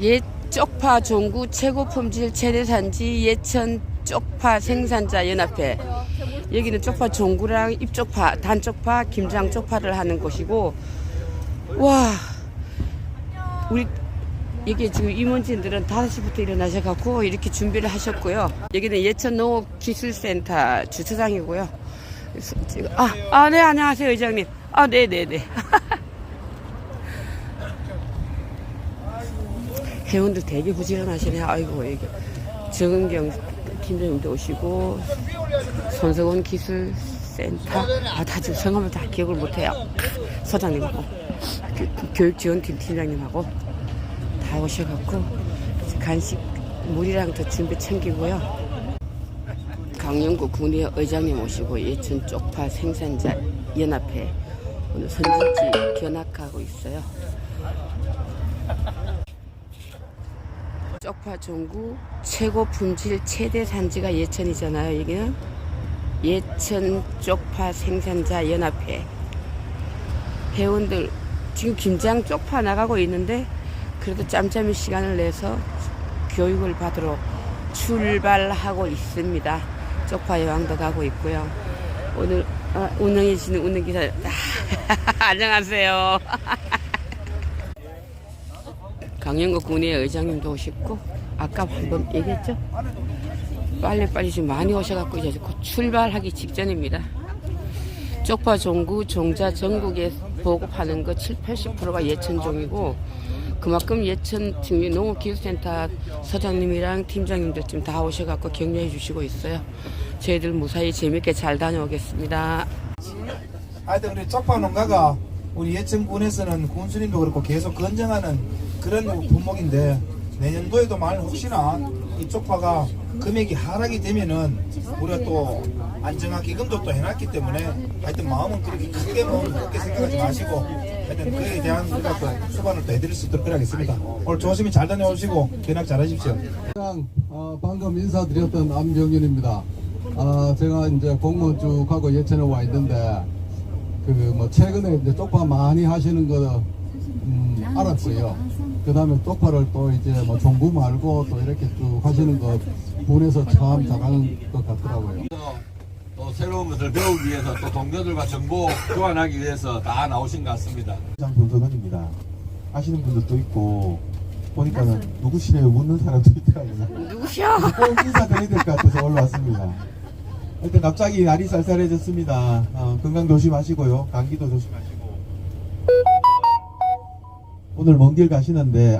예 쪽파 종구 최고 품질 최대 산지 예천 쪽파 생산자 연합회 여기는 쪽파 종구랑 잎쪽파 단쪽파 김장 쪽파를 하는 곳이고 와 우리 여기 지금 임원진들은 5시부터 일어나셔 갖고 이렇게 준비를 하셨고요. 여기는 예천 농업기술센터 주차장이고요. 그래서 지금 아, 아, 네, 안녕하세요, 의장님. 아, 네, 네, 네. 회원들 되게 부지런하시네. 아이고, 여기 정은경 팀장님도 오시고, 손석원 기술 센터. 아, 다 지금 성함을 다 기억을 못해요. 서장님하고, 그, 교육지원팀 팀장님하고 다 오셔갖고, 간식, 물이랑 더 준비 챙기고요. 강영구 군의 의장님 오시고 예천 쪽파 생산자 연합회 오늘 선진지 견학하고 있어요. 쪽파 종구 최고 품질 최대 산지가 예천이잖아요. 여기는 예천 쪽파 생산자 연합회 회원들 지금 김장 쪽파 나가고 있는데 그래도 짬짬이 시간을 내서 교육을 받으러 출발하고 있습니다. 쪽파 여왕도 가고 있고요. 오늘 어, 운영해 주시는 운영기사 안녕하세요. 강영국 군의 의장님도 오셨고 아까 한번 얘기했죠? 빨리빨리 지금 많이 오셔갖고 이제 곧 출발하기 직전입니다. 쪽파 종구 종자 전국에 보급하는 거 7, 80%가 예천종이고 그만큼 예천 지금 농업기술센터 서장님이랑 팀장님들 지금 다 오셔갖고 격려해 주시고 있어요. 저희들 무사히 재밌게 잘 다녀오겠습니다. 하여튼 우리 쪽파 농가가 우리 예천군에서는 군수님도 그렇고 계속 건정하는 그런 품목인데 내년도에도 만약 혹시나 이 쪽 파가 금액이 하락이 되면은 우리가 또 안정화 기금도 또 해놨기 때문에 하여튼 마음은 그렇게 크게 뭐 그렇게 생각하지 마시고 하여튼 그에 대한 우리가 또 수반을 또 해드릴 수 있도록 그래야겠습니다. 오늘 조심히 잘 다녀오시고 견학 잘 하십시오. 그냥 어, 방금 인사드렸던 안병윤입니다. 아, 제가 이제 공무원 쭉 하고 예천에 와 있는데 그 뭐 최근에 이제 쪽파 많이 하시는 거 음, 알았고요. 그 다음에 쪽파를 또 이제 뭐 종구 말고 또 이렇게 쭉 하시는 거 분해서 참 잘하는 것 같더라고요. 또 새로운 것을 배우기 위해서 또 동료들과 정보 교환하기 위해서 다 나오신 것 같습니다. 장 분석원입니다. 아시는 분들도 있고 보니까는 누구시래요 묻는 사람도 있더라고요. 누구셔? 꼭 인사드려야 될 것 같아서 올라왔습니다. 하여튼 갑자기 날이 쌀쌀해졌습니다. 어, 건강 조심하시고요. 감기도 조심하시고 오늘 먼 길 가시는데